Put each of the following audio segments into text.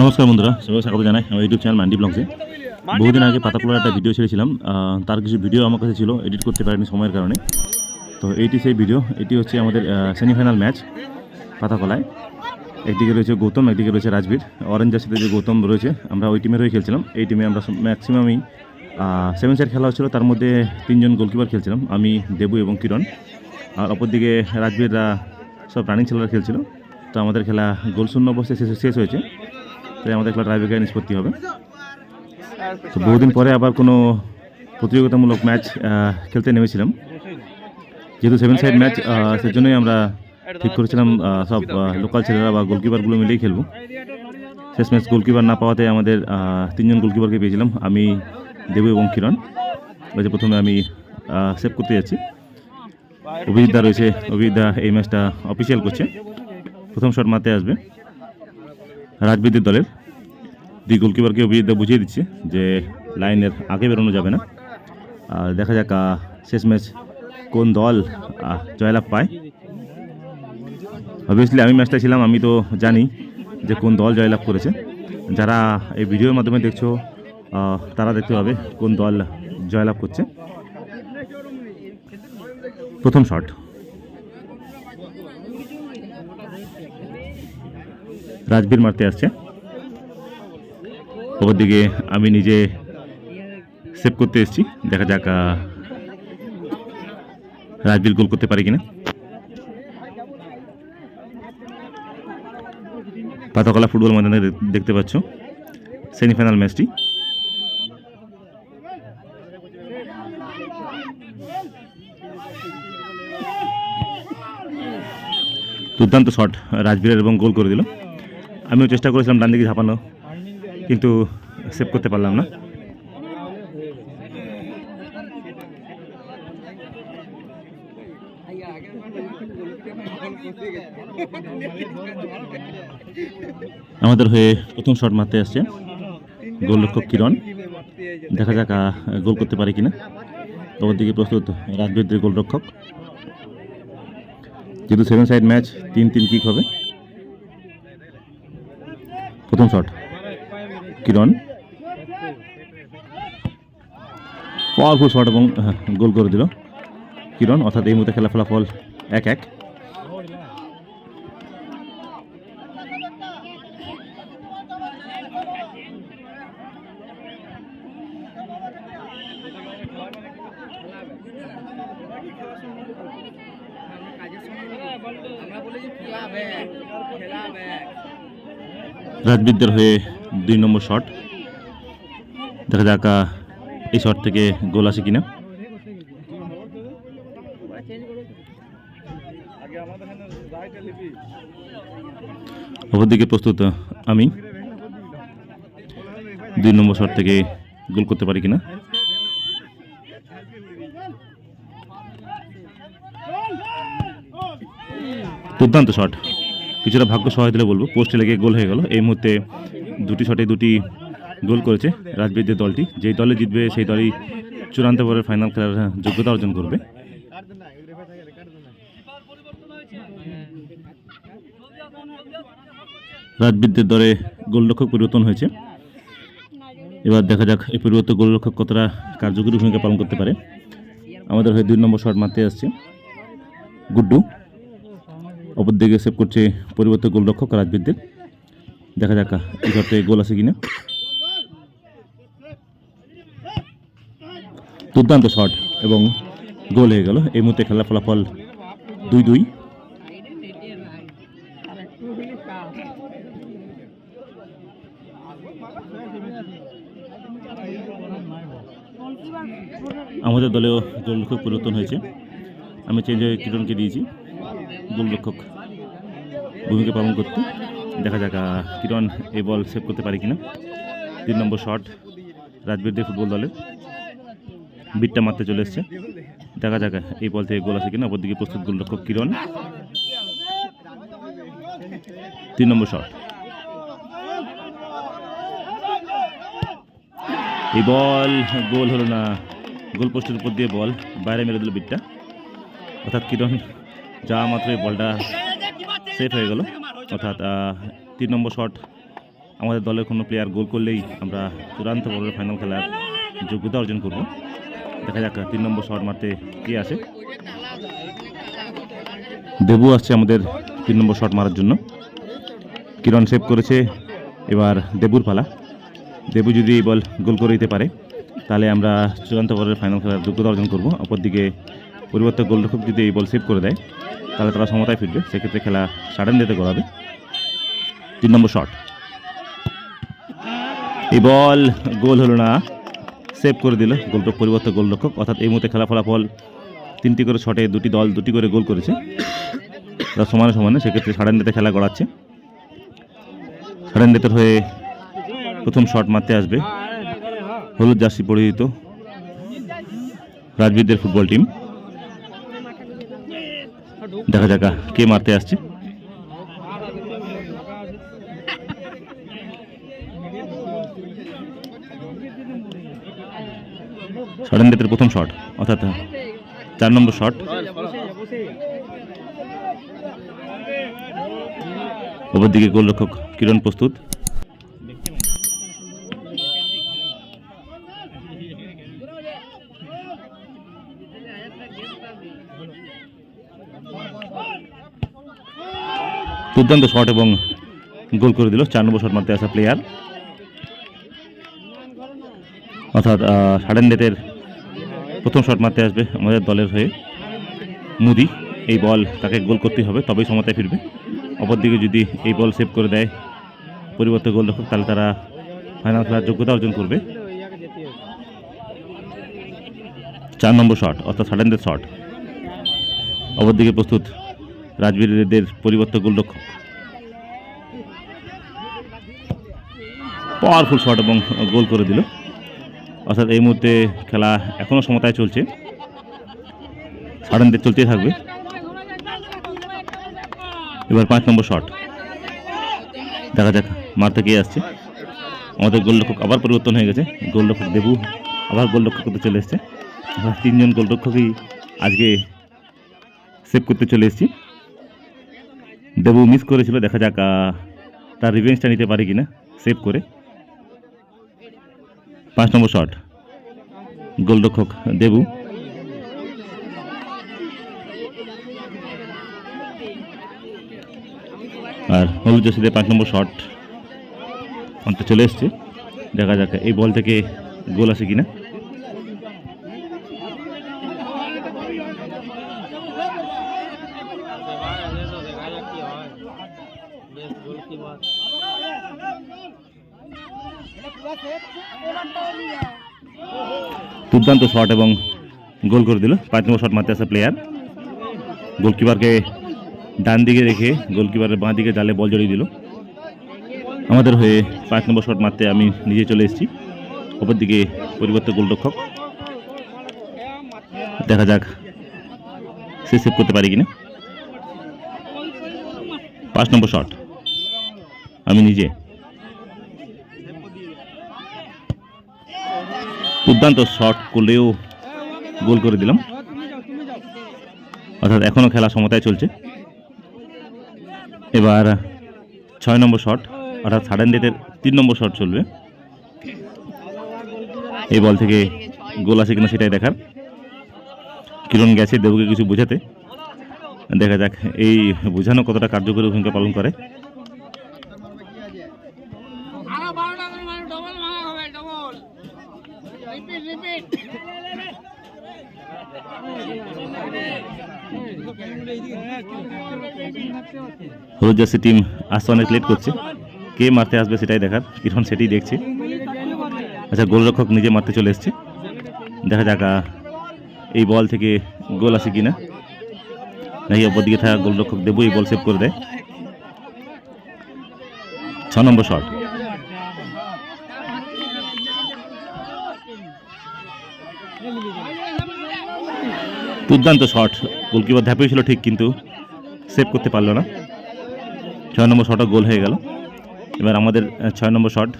নমস্কার বন্ধুরা সবাই স্বাগত জানাই আমার ইউটিউব চ্যানেল মান্ডি ব্লগসে বহুদিন আগে পাতাকুলার একটা ভিডিও ছেড়েছিলাম তার কিছু ভিডিও আমার কাছে ছিল এডিট করতে পারিনি সময়ের কারণে। তো এইটি সেই ভিডিও এটি হচ্ছে আমাদের সেমিফাইনাল ম্যাচ পাতাকলায়। একদিকে রয়েছে গৌতম, একদিকে রয়েছে রাজবীর। অরেঞ্জ জার্সিতে যে গৌতম রয়েছে, আমরা ওই টিমের হয়ে খেলছিলাম। এই টিমে আমরা ম্যাক্সিমামই সেভেন সাইড খেলা হচ্ছিল, তার মধ্যে তিনজন গোলকিপার খেলছিলাম, আমি, দেবু এবং কিরণ। আর অপরদিকে রাজবীররা সব রানিং ছেলেরা খেলছিল। তো আমাদের খেলা গোল শূন্য অবস্থায় শেষ হয়েছে। তাই আমাদের খেলা ট্রাইবেকার নিষ্পত্তি হবে। তো বহুদিন পরে আবার কোনো প্রতিযোগিতামূলক ম্যাচ খেলতে নেমেছিলাম। যেহেতু সেভেন সাইড ম্যাচ সেজন্যই আমরা ঠিক করেছিলাম সব লোকাল ছেলেরা বা গোলকিপারগুলো মিলেই খেলব। শেষ ম্যাচ গোলকিপার না পাওয়াতে আমাদের তিনজন গোলকিপারকে পেয়েছিলাম। আমি, দেবু এবং কিরণ। ওই যে প্রথমে আমি সেভ করতে যাচ্ছি। অভিজিৎ দা রয়েছে। অভিজিৎ দা এই ম্যাচটা অফিসিয়াল করছে। প্রথম শট মারতে আসবে। রাজবিদ্যুৎ দলের দুই গোলকিপারকে বুঝিয়ে দিচ্ছে যে লাইনের আগে বেরোনো যাবে না। আর দেখা যাক শেষ ম্যাচ কোন দল জয়লাভ পায়। অবভিয়াসলি আমি ম্যাচটা ছিলাম, আমি তো জানি যে কোন দল জয়লাভ করেছে। যারা এই ভিডিওর মাধ্যমে দেখছ তারা দেখতে পাবে কোন দল জয়লাভ করছে। প্রথম শট রাজবীর মারতে আসছে। ওপরদিকে আমি নিজে সেভ করতে এসেছি। দেখা যাক রাজবীর গোল করতে পারি কিনা। পাতাকলা ফুটবল ময়দানে দেখতে পাচ্ছ সেমিফাইনাল ম্যাচটি দুর্দান্ত শট রাজবীরের এবং গোল করে দিল। আমিও চেষ্টা করেছিলাম ডান দিকে ঝাঁপানো কিন্তু সেভ করতে পারলাম না। আমাদের হয়ে প্রথম শট মারতে আসছে গোলরক্ষক কিরণ। দেখা যাক গোল করতে পারে কিনা। দিকে প্রস্তুত রাজবীরদের গোলরক্ষক। যেহেতু সেভেন সাইড ম্যাচ তিন তিন কিক হবে। প্রথম শট। কিরণ? পাওয়ারফুল শট এবং গোল করে দিল। কিরণ, অর্থাৎ এই মুহূর্তে খেলা ফলাফল এক এক রাজবিদ্যার হয়ে দুই নম্বর শট। দেখা যাক এই শট থেকে গোল আসে কিনা। অপরদিকে প্রস্তুত আমি। দুই নম্বর শট থেকে গোল করতে পারি কিনা। দুর্দান্ত শট। কিছুটা ভাগ্য সহায় দিলে বলব পোস্টে লেগে গোল হয়ে গেল। এই মুহূর্তে দুটি শটে দুটি গোল করেছে রাজবীরদের দলটি। যেই দলে জিতবে, সেই দলই চূড়ান্ত পরে ফাইনাল খেলার যোগ্যতা অর্জন করবে। রাজবীরদের দলে গোলরক্ষক পরিবর্তন হয়েছে। এবার দেখা যাক এই পরিবর্তন গোলরক্ষক কতটা কার্যকরী ভূমিকা পালন করতে পারে। আমাদের হয়ে দুই নম্বর শট মারতে আসছে গুড্ডু। অপর দিকে সেভ করছে পরিবর্তন গোলরক্ষক রাজবীরদের। দেখা যাক, এই শটে গোল আছে কিনা। দুর্দান্ত শট এবং গোল হয়ে গেল। এই মুহূর্তে খেলার ফলাফল দুই দুই। আমাদের দলেও গোলরক্ষক পরিবর্তন হয়েছে। আমি চেঞ্জ হয়ে কিরণকে দিয়েছি। গোলরক্ষক ভূমিকা পালন করতে। দেখা যাক কিরণ এই বল সেভ করতে পারে কিনা। তিন নম্বর শট রাজবীরদের ফুটবল দলে। বিটটা মারতে চলে এসছে। দেখা যাক এই বল থেকে গোল আছে কিনা। অপরদিকে প্রস্তুত গোলরক্ষক কিরণ। তিন নম্বর শট এই বল গোল হলো না। গোল পোস্টের উপর দিয়ে বল, বাইরে মেরে দিল বিটটা। অর্থাৎ কিরণ যাওয়া মাত্র এই বলটা সেফ হয়ে গেল। অর্থাৎ তিন নম্বর শট আমাদের দলের কোনো প্লেয়ার গোল করলেই আমরা চূড়ান্ত পর্বের ফাইনাল খেলার যোগ্যতা অর্জন করব। দেখা যাক তিন নম্বর শট মারতে কে আসে। দেবু আসছে আমাদের তিন নম্বর শট মারার জন্য। কিরণ সেভ করেছে এবার দেবুর পালা। দেবু যদি এই বল গোল করে দিতে পারে, তাহলে আমরা চূড়ান্ত পর্বের ফাইনাল খেলার যোগ্যতা অর্জন করব। অপরদিকে পরিবর্তে গোলরক্ষক যদি এই বল সেভ করে দেয়, তাহলে তারা সমতায় ফিরবে। সেক্ষেত্রে খেলা সাডেন ডেতে করাবে তিন নম্বর শট এই বল গোল হলো না। সেভ করে দিল। গোলরক্ষক পরিবর্তে গোলরক্ষক। অর্থাৎ এই মুহূর্তে খেলা ফলাফল তিনটি করে শটে দুটি দল দুটি করে গোল করেছে। তারা সমানে সমানে সেক্ষেত্রে সাডেন ডেতে খেলা গড়াচ্ছে। সাডেন ডেতের হয়ে প্রথম শট মারতে আসবে। হলুদ জার্সি পরিহিত রাজবীরদের ফুটবল টিম দেখা যাক কে মারতে আসছে। সরেন্দ্রের প্রথম শট অর্থাৎ চার নম্বর শট ওপর দিকে গোলরক্ষক কিরণ প্রস্তুত। দুর্দান্ত শট এবং গোল করে দিল। চার নম্বর শট মারতে আসা প্লেয়ার অর্থাৎ সাডেন ডেটের প্রথম শট মারতে আসবে আমাদের দলের হয়ে মুদি। এই বল তাকে গোল করতে হবে, তবেই সমতায় ফিরবে। অপরদিকে যদি এই বল সেভ করে দেয়, পরিবর্তে গোল রক্ষক তাহলে তারা ফাইনাল খেলার যোগ্যতা অর্জন করবে। চার নম্বর শট অর্থাৎ সাডেনদের শট অপরদিকে প্রস্তুত রাজবীরদের পরিবর্তে গোলরক্ষক। পাওয়ারফুল শট এবং গোল করে দিল। অর্থাৎ এই মুহূর্তে খেলা এখনও সমতায় চলছে। সাডেনদের চলতেই থাকবে। এবার পাঁচ নম্বর শট দেখা যাক মারতে কে আসছে। আমাদের গোলরক্ষক আবার পরিবর্তন হয়ে গেছে। গোলরক্ষক দেবু আবার গোলরক্ষক করতে চলে এসছে। তিনজন গোলরক্ষকই আজকে সেভ করতে চলে এসেছি। দেবু মিস করেছিল, দেখা যাক তার রিভেঞ্জটা নিতে পারে কিনা সেভ করে। পাঁচ নম্বর শট গোলরক্ষক দেবু। আর হলুদ জসিদের পাঁচ নম্বর শট অন্ত চলে এসছে। দেখা যাক, এই বল থেকে গোল আসে কিনা। দুর্দান্ত শট এবং গোল করে দিল। পাঁচ নম্বর শট মারতে আসা প্লেয়ার গোলকিপারকে ডান দিকে রেখে গোলকিপারের বাঁ দিকে জালে বল জড়িয়ে দিল। আমাদের হয়ে পাঁচ নম্বর শট মারতে আমি নিজে চলে এসেছি। ওপর দিকে পরিবর্তে গোলরক্ষক। দেখা যাক সে সেভ করতে পারি কিনা। পাঁচ নম্বর শট। আমি নিজে। দুর্দান্ত শট করলেও গোল করে দিলাম। অর্থাৎ এখনও খেলা সমতায় চলছে। এবার ছয় নম্বর শট, অর্থাৎ সাডেন ডেটের তিন নম্বর শট চলবে। এই বল থেকে গোল আছে কিনা সেটাই দেখার। কিরণ গেছে দেবকে কিছু বোঝাতে। দেখা যাক এই বোঝানো কতটা কার্যকরী ভূমিকা পালন করে। হলুদ জার্সি টিম আসতে অনেক লেট করছে। কে মারতে আসবে সেটাই দেখার, কিরণ সেটাই দেখছে। আচ্ছা গোলরক্ষক নিজে মারতে চলে এসছে। দেখা যাক এই বল থেকে গোল আসে কিনা। নাকি অপর দিকে থাকা গোলরক্ষক দেবো এই বল সেভ করে দেয়। ছ নম্বর শট দুর্দান্ত শট গোলকিপার ধাপে ছিল ঠিক, কিন্তু সেভ করতে পারল না। ছয় নম্বর শটও গোল হয়ে গেল। এবার আমাদের ছয় নম্বর শট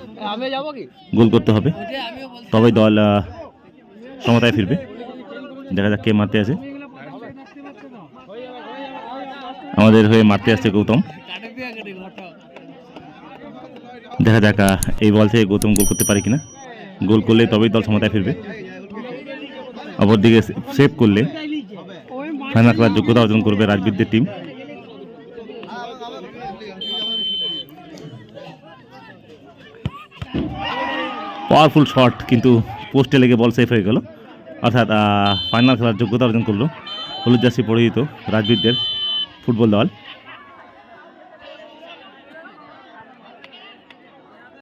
গোল করতে হবে। তবেই দল সমতায় ফিরবে। দেখা যাক কে মারতে আছে আমাদের হয়ে মারতে আসছে গৌতম। দেখা যাক এই বল থেকে গৌতম গোল করতে পারে কিনা। গোল করলে তবেই দল সমতায় ফিরবে। অপরদিকে সেভ করলে ফাইনাল খেলার যোগ্যতা অর্জন করবে রাজবিদ্যের টিম পাওয়ারফুল শট কিন্তু পোস্টে লেগে বল সেফ হয়ে গেল। অর্থাৎ ফাইনাল খেলার যোগ্যতা অর্জন করল হলুদ জার্সি পরিহিত রাজবীরদের ফুটবল দল।